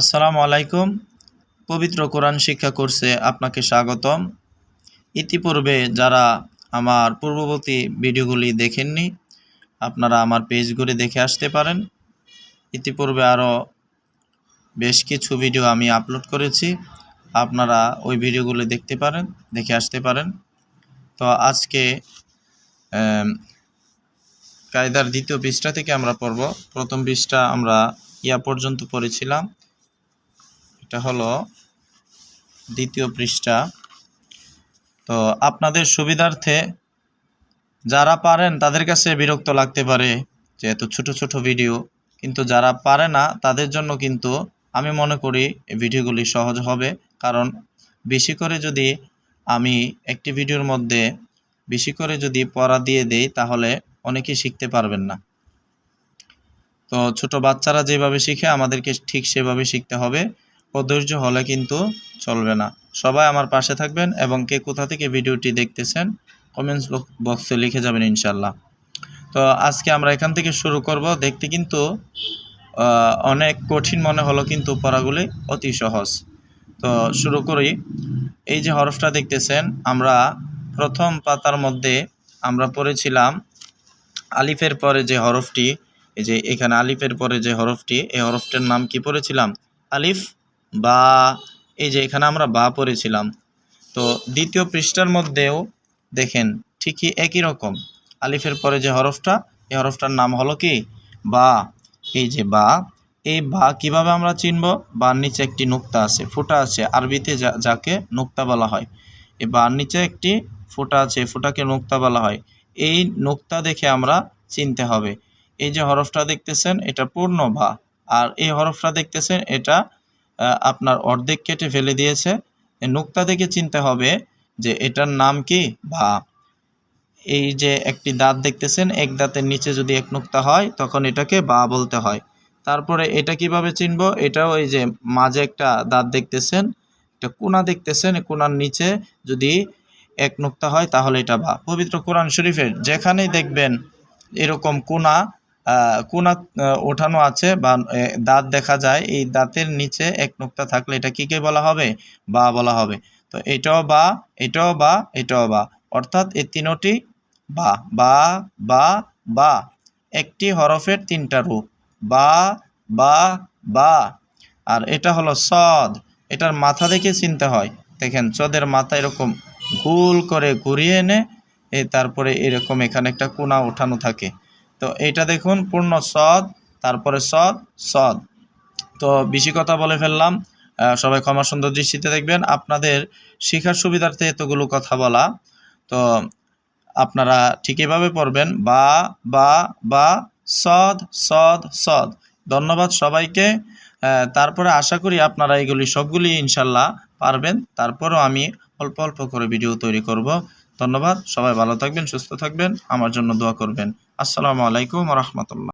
আসসালামু আলাইকুম। পবিত্র কোরআন শিক্ষা কোর্সে আপনাকে স্বাগতম। ইতিপূর্বে যারা আমার পূর্ববর্তী ভিডিওগুলি দেখেননি, আপনারা আমার পেজগুলি দেখে আসতে পারেন। ইতিপূর্বে আরও বেশ কিছু ভিডিও আমি আপলোড করেছি। আপনারা ওই ভিডিওগুলি দেখতে পারেন, দেখে আসতে পারেন। তো আজকে কায়দার দ্বিতীয় পৃষ্ঠা থেকে আমরা পড়ব। প্রথম পৃষ্ঠা আমরা ইয়া পর্যন্ত পড়েছিলাম। এটা হলো দ্বিতীয় পৃষ্ঠা। তো আপনাদের সুবিধার্থে যারা পারেন তাদের কাছে বিরক্ত লাগতে পারে যে এত ছোট ছোট ভিডিও। কিন্তু যারা পারে না, তাদের জন্য কিন্তু আমি মনে করি এই ভিডিওগুলি সহজ হবে। কারণ বেশি করে যদি আমি একটি ভিডিওর মধ্যে বেশি করে যদি পড়া দিয়ে দেই, তাহলে অনেকেই শিখতে পারবেন না। তো ছোট বাচ্চারা যেভাবে শিখে, আমাদেরকে ঠিক সেভাবে শিখতে হবে। অধৈর্য হলে কিন্তু চলবে না। সবাই আমার পাশে থাকবেন এবং কে কোথা থেকে ভিডিওটি দেখতেছেন কমেন্টস বক্সে লিখে যাবেন ইনশাল্লাহ তো আজকে আমরা এখান থেকে শুরু করব। দেখতে কিন্তু অনেক কঠিন মনে হলো কিন্তু পড়াগুলি অতি সহজ। তো শুরু করি। এই যে হরফটা দেখতেছেন, আমরা প্রথম পাতার মধ্যে আমরা পড়েছিলাম আলিফের পরে যে হরফটি, এই যে এখানে আলিফের পরে যে হরফটি, এই হরফটার নাম কি পড়েছিলাম? আলিফ বা এই যে এখানে আমরা বা পড়েছিলাম। তো দ্বিতীয় পৃষ্ঠার মধ্যেও দেখেন ঠিকই একই রকম। আলিফের পরে যে হরফটা, এই হরফটার নাম হলো কি? বা। এই যে বা। এই বা কীভাবে আমরা চিনব? বা নিচে একটি নুক্তা আছে, ফুটা আছে। আরবিতে যাকে নুক্তা বলা হয়। এই বার নিচে একটি ফুটা আছে ফুটাকে নুক্তা বলা হয়। এই নুক্তা দেখে আমরা চিনতে হবে। এই যে হরফটা দেখতেছেন, এটা পূর্ণ বা। আর এই হরফটা দেখতেছেন, এটা আপনার অর্ধেক কেটে ফেলে দিয়েছে। নুক্তা দেখে চিনতে হবে যে এটার নাম কি বা এই যে একটি দাঁত দেখতেছেন, এক দাঁতের নিচে যদি এক নুক্তা হয়, তখন এটাকে বা বলতে হয়। তারপরে এটা কীভাবে চিনব? এটাও এই যে মাঝে একটা দাঁত দেখতেছেন, একটা কোনা দেখতেছেন কোনার নিচে যদি এক নুক্তা হয়, তাহলে এটা বা। পবিত্র কোরআন শরীফের যেখানেই দেখবেন এরকম কোনা কোনা ওঠানো আছে বা দাঁত দেখা যায়, এই দাঁতের নিচে এক নুক্তা থাকলে এটা কি কে বলা হবে? বা বলা হবে। তো এটাও বা এটাও বা এটাও বা। অর্থাৎ এই তিনোটি বা বা বা বা, একটি হরফের তিনটা রূপ। বা বা বা। আর এটা হলো সদ। এটার মাথা দেখে চিনতে হয়। দেখেন চদের মাথা এরকম গোল করে ঘুরিয়ে এনে তারপরে এরকম এখানে একটা কোনা ওঠানো থাকে। তো এটা দেখুন, পূর্ণ সদ তারপরে সদ সদ তো বেশি কথা বলে ফেললাম। সবাই ক্ষমা সুন্দর দৃষ্টিতে দেখবেন। আপনাদের শেখার সুবিধার্থে এতগুলো কথা বলা। তো আপনারা ঠিক এভাবে পড়বেন। বা বা বা সদ সদ সদ ধন্যবাদ সবাইকে। তারপরে আশা করি আপনারা এগুলি সবগুলি ইনশাল্লাহ পারবেন। তারপরেও আমি অল্প অল্প করে ভিডিও তৈরি করব। ধন্যবাদ। সবাই ভালো থাকবেন সুস্থ থাকবেন। আমার জন্য দোয়া করবেন। আসসালামু আলাইকুম রহমতুল্লাহ।